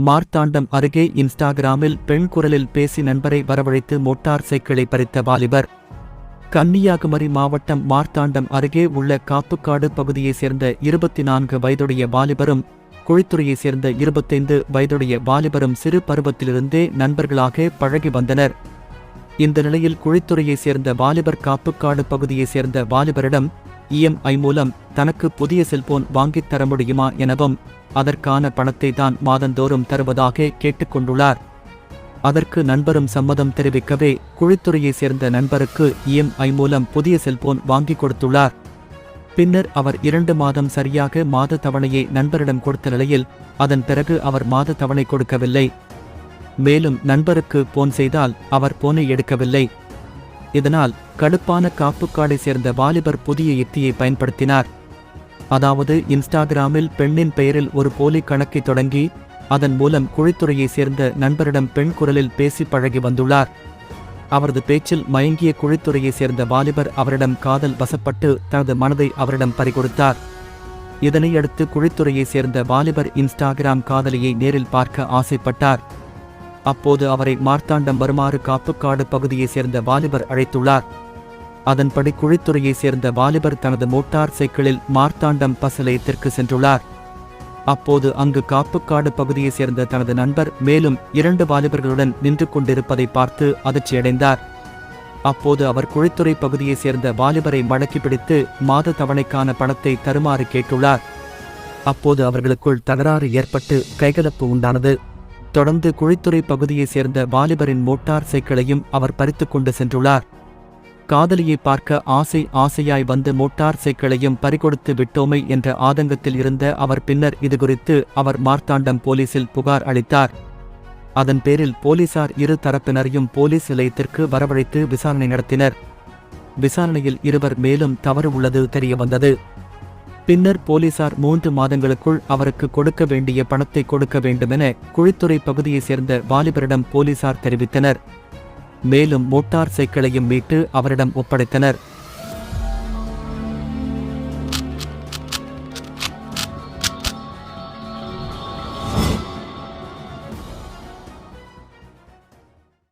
மார்த்தாண்டம் அருகே இன்ஸ்டாகிராமில் பெண் குரலில் பேசி நண்பரை வரவழைத்து மோட்டார் சைக்கிளை பறித்த வாலிபர். கன்னியாகுமரி மாவட்டம் மார்த்தாண்டம் அருகே உள்ள காப்புக்காடு பகுதியைச் சேர்ந்த இருபத்தி நான்கு வயதுடைய வாலிபரும் குழித்துறையைச் சேர்ந்த இருபத்தைந்து வயதுடைய வாலிபரும் சிறு பருவத்திலிருந்தே நண்பர்களாக பழகி வந்தனர். இந்த நிலையில் குழித்துறையைச் சேர்ந்த வாலிபர் காப்புக்காடு பகுதியைச் சேர்ந்த வாலிபரிடம் இஎம்ஐ மூலம் தனக்கு புதிய செல்போன் வாங்கித் தர முடியுமா எனவும் அதற்கான பணத்தை தான் மாதந்தோறும் தருவதாக கேட்டுக்கொண்டுள்ளார் அதற்கு நண்பரும் சம்மதம் தெரிவிக்கவே குழித்துறையைச் சேர்ந்த நண்பருக்கு இஎம்ஐ மூலம் புதிய செல்போன் வாங்கிக் கொடுத்துள்ளார். பின்னர் அவர் இரண்டு மாதம் சரியாக மாத தவணையை நண்பரிடம் கொடுத்த நிலையில் அதன் பிறகு அவர் மாத தவணை கொடுக்கவில்லை. மேலும் நண்பருக்கு போன் செய்தால் அவர் போனை எடுக்கவில்லை. இதனால் கடுப்பான காப்புக்காடை சேர்ந்த வாலிபர் புதிய யுக்தியை பயன்படுத்தினார். அதாவது இன்ஸ்டாகிராமில் பெண்ணின் பெயரில் ஒரு போலி கணக்கை தொடங்கி அதன் மூலம் குழித்துறையைச் சேர்ந்த நண்பரிடம் பெண் குரலில் பேசி பழகி வந்துள்ளார். அவரது பேச்சில் மயங்கிய குழித்துறையைச் சேர்ந்த வாலிபர் அவரிடம் காதல் வசப்பட்டு தனது மனதை அவரிடம் பறிகொடுத்தார். இதனையடுத்து குழித்துறையைச் சேர்ந்த வாலிபர் இன்ஸ்டாகிராம் காதலியை நேரில் பார்க்க ஆசைப்பட்டார். அப்போது அவரை மார்த்தாண்டம் வருமாறு காப்புக்காடு பகுதியைச் சேர்ந்த வாலிபர் அழைத்துள்ளார். அதன்படி குழித்துறையைச் சேர்ந்த வாலிபர் தனது மோட்டார் சைக்கிளில் மார்த்தாண்டம் பஸ் சென்றுள்ளார். அப்போது அங்கு காப்புக்காடு பகுதியைச் சேர்ந்த தனது நண்பர் மேலும் இரண்டு வாலிபர்களுடன் நின்று கொண்டிருப்பதை பார்த்து அதிர்ச்சியடைந்தார். அப்போது அவர் குழித்துறை பகுதியைச் சேர்ந்த வாலிபரை மடக்கி பிடித்து மாத தவணைக்கான பணத்தை தருமாறு கேட்டுள்ளார். அப்போது அவர்களுக்குள் தகராறு ஏற்பட்டு கைகலப்பு உண்டானது. தொடர்ந்து குழித்துறை பகுதியைச் சேர்ந்த வாலிபரின் மோட்டார் சைக்கிளையும் அவர் பறித்து கொண்டு சென்றுள்ளார். காதலியை பார்க்க ஆசை ஆசையாய் வந்து மோட்டார் சைக்கிளையும் பறிகொடுத்து விட்டோமை என்ற ஆதங்கத்தில் இருந்த அவர் பின்னர் இதுகுறித்து அவர் மார்த்தாண்டம் போலீசில் புகார் அளித்தார். அதன் பேரில் போலீசார் இரு தரப்பினரையும் போலீஸ் நிலையத்திற்கு வரவழைத்து விசாரணை நடத்தினர். விசாரணையில் இருவர் மேலும் தவறு உள்ளது தெரியவந்தது பின்னர் போலீசார் மூன்று மாதங்களுக்குள் அவருக்கு கொடுக்க வேண்டிய பணத்தை கொடுக்க வேண்டுமென குழித்துறை பகுதியைச் சேர்ந்த வாலிபரிடம் போலீசார் தெரிவித்தனர். மேலும் மோட்டார் சைக்கிளையும் மீட்டு அவரிடம் ஒப்படைத்தனர்.